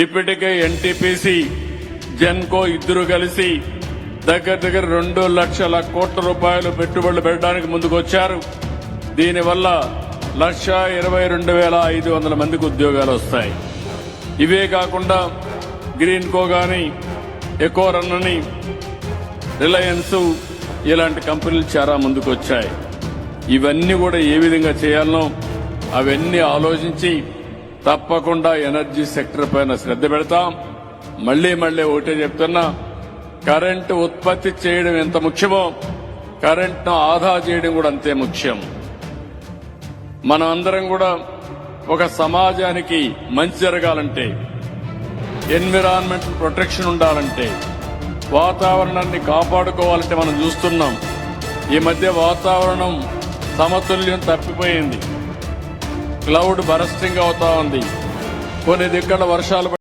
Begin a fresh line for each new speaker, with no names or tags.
ఇప్పటికే ఎన్టీపీసీ జెన్కో ఇద్దరు కలిసి దగ్గర దగ్గర రెండు లక్షల కోట్ల రూపాయలు పెట్టుబడులు పెట్టడానికి ముందుకొచ్చారు. దీనివల్ల లక్ష ఇరవై రెండు వేల ఐదు వందల మందికి ఉద్యోగాలు వస్తాయి. ఇవే కాకుండా గ్రీన్ కో గాని ఎకో రన్ అని రిలయన్స్ ఇలాంటి కంపెనీలు చాలా ముందుకొచ్చాయి. ఇవన్నీ కూడా ఏ విధంగా చేయాలనో అవన్నీ ఆలోచించి తప్పకుండా ఎనర్జీ సెక్టర్ పైన శ్రద్ధ పెడతాం. మళ్ళీ మళ్ళీ ఒకటే చెప్తున్నా కరెంటు ఉత్పత్తి చేయడం ఎంత ముఖ్యమో కరెంట్ను ఆదా చేయడం కూడా అంతే ముఖ్యం. మనం అందరం కూడా ఒక సమాజానికి మంచి జరగాలంటే ఎన్విరాన్మెంట్ ప్రొటెక్షన్ ఉండాలంటే వాతావరణాన్ని కాపాడుకోవాలంటే మనం చూస్తున్నాం. ఈ మధ్య వాతావరణం సమతుల్యం తప్పిపోయింది. క్లౌడ్ బరస్టింగ్ అవుతా ఉంది. కొన్ని దిక్కడ వర్షాలు